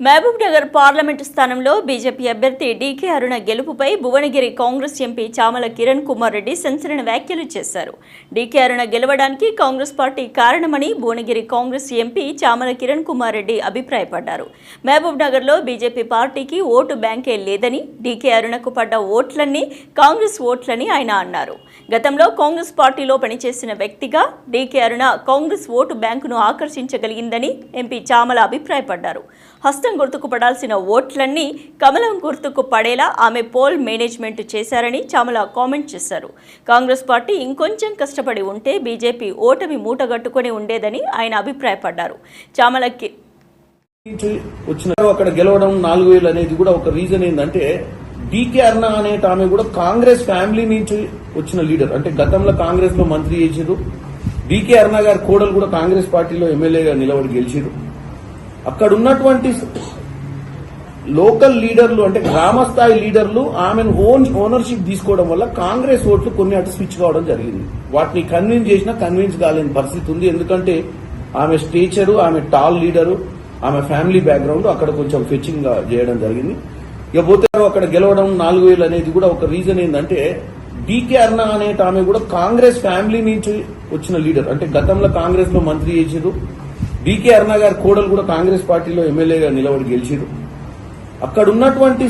Mahabubnagar parliament స్థానంలో BJP అభ్యర్థి DK Aruna గెలుపుపై భువనగిరి కాంగ్రెస్ ఎంపీ చామల కిరణ్ కుమార్ రెడ్డి సంచలన వ్యాఖ్యలు చేశారు. డీకే అరుణ గెలవడానికి కాంగ్రెస్ పార్టీ కారణమని భువనగిరి కాంగ్రెస్ ఎంపీ చామల కిరణ్ కుమార్ రెడ్డి అభిప్రాయపడ్డారు. మహబూబ్నగర్లో బీజేపీ పార్టీకి ఓటు బ్యాంకే లేదని డీకే అరుణకు పడ్డ ఓట్లన్నీ కాంగ్రెస్ ఓట్లని ఆయన అన్నారు. గతంలో కాంగ్రెస్ పార్టీలో పనిచేసిన వ్యక్తిగా డీకే అరుణ కాంగ్రెస్ ఓటు బ్యాంకును ఆకర్షించగలిగిందని ఎంపీ చామల అభిప్రాయపడ్డారు. హస్త గుర్తుకు పడాల్సిన ఓట్లన్నీ కమలం గుర్తుకు పడేలా ఆమె పోల్ మేనేజ్మెంట్ చేశారని చామల కామెంట్ చేశారు. కాంగ్రెస్ పార్టీ ఇంకొంచెం కష్టపడి ఉంటే బీజేపీ ఓటమి మూటగట్టుకొని ఉండేదని ఆయన అభిప్రాయపడ్డారు. చామలకి వచ్చిన అక్కడ గెలవడం నాలుగు వేలు అనేది కూడా ఒక రీజన్ ఏంటంటే డీకే అర్ణ అనే ఆమె కూడా కాంగ్రెస్ ఫ్యామిలీ నుంచి వచ్చిన లీడర్ అంటే గతంలో కాంగ్రెస్లో మంత్రి చేసిరు డీకే అర్ణ గారి కోడలు కూడా కాంగ్రెస్ పార్టీలో ఎమ్మెల్యేగా నిలబడి గెలిచిరు అక్కడ ఉన్నటువంటి లోకల్ లీడర్లు అంటే గ్రామ స్థాయి లీడర్లు ఆమెను ఓన్ ఓనర్షిప్ తీసుకోవడం వల్ల కాంగ్రెస్ ఓట్లు కొన్ని అటు స్విచ్ కావడం జరిగింది. వాటిని కన్విన్స్ చేసినా కన్విన్స్ కాలేని పరిస్థితి ఉంది. ఎందుకంటే ఆమె స్టేచరు ఆమె టాల్ లీడరు ఆమె ఫ్యామిలీ బ్యాక్గ్రౌండ్ అక్కడ కొంచెం ఫెచ్చింగ్ చేయడం జరిగింది. ఇక పోతే అక్కడ గెలవడం నాలుగు వేలు అనేది కూడా ఒక రీజన్ ఏంటంటే డీకే అర్ణ అనే ఆమె కూడా కాంగ్రెస్ ఫ్యామిలీ నుంచి వచ్చిన లీడర్. అంటే గతంలో కాంగ్రెస్లో మంత్రి చేసారు డీకే అరుణ గారి కోడలు కూడా కాంగ్రెస్ పార్టీలో ఎమ్మెల్యేగా నిలబడి గెలిచిరు అక్కడ ఉన్నటువంటి